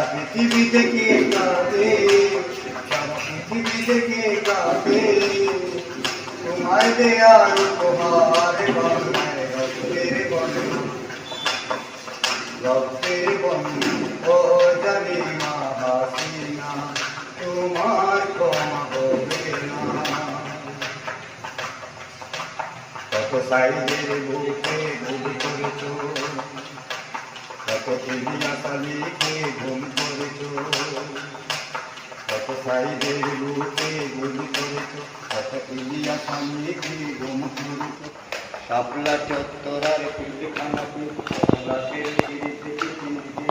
সারা পৃথিবী থেকে কাঁদে। সারা পৃথিবী থেকে কাঁদে। তোমায় দেয়ার উপহার রক্তের বন্যা ও জানি মা তোমার ক্ষমা হবে না। কত সাইজের বুকে ঘুম করেছ কত পিলিয়া তালিকে ঘুম করেছ কত সাইজের বুকে ঘুম করেছ কত পিলিয়া তালিকে ঘুম করেছ শাপলা রাতের পিড়িতে পিড়িতে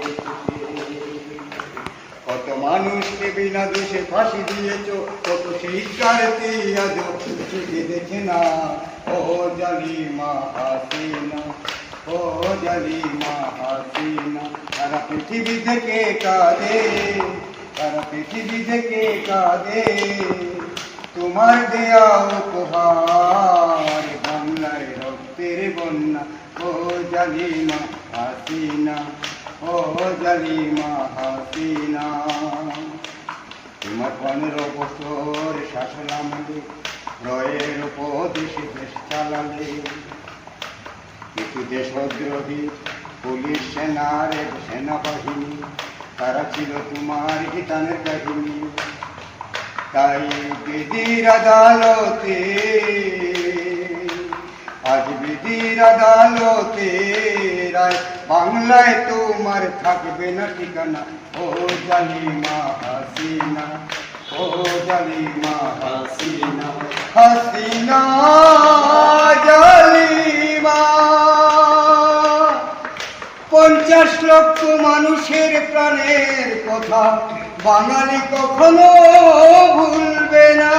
কত মানুষকে বিনা দোষে ফাঁসি দিয়েছ, কত শিক্ষার্থী আজ চোখে দেখে না। ও জালিমা হাসিনা ও জালিমা হাসিনা সারা পৃথিবী থেকে কাঁদে সারা পৃথিবী থেকে কাঁদে। তোমার দেয়া উপহার বাংলায় রক্তের বন্যা। ও জালিমা হাসিনা ও জালিমা হাসিনা তোমার পনেরো বছর শাসন আমলে রয়ের উপদেশে দেশ চালালে। দেশদ্রোহী পুলিশ সেনার এক সেনাবাহিনী তারা ছিল তোমার হিতানের কাহিনী তাই বিধির আদালতে আজ বিধির আদালতে রায় বাংলায় তোমার থাকবে না ঠিকানা ও জালিমা হাসিনা ও জালিমা হাসিনা হাসিনা লক্ষ মানুষের প্রাণের কথা। বাঙালি কখনো ভুলবে না।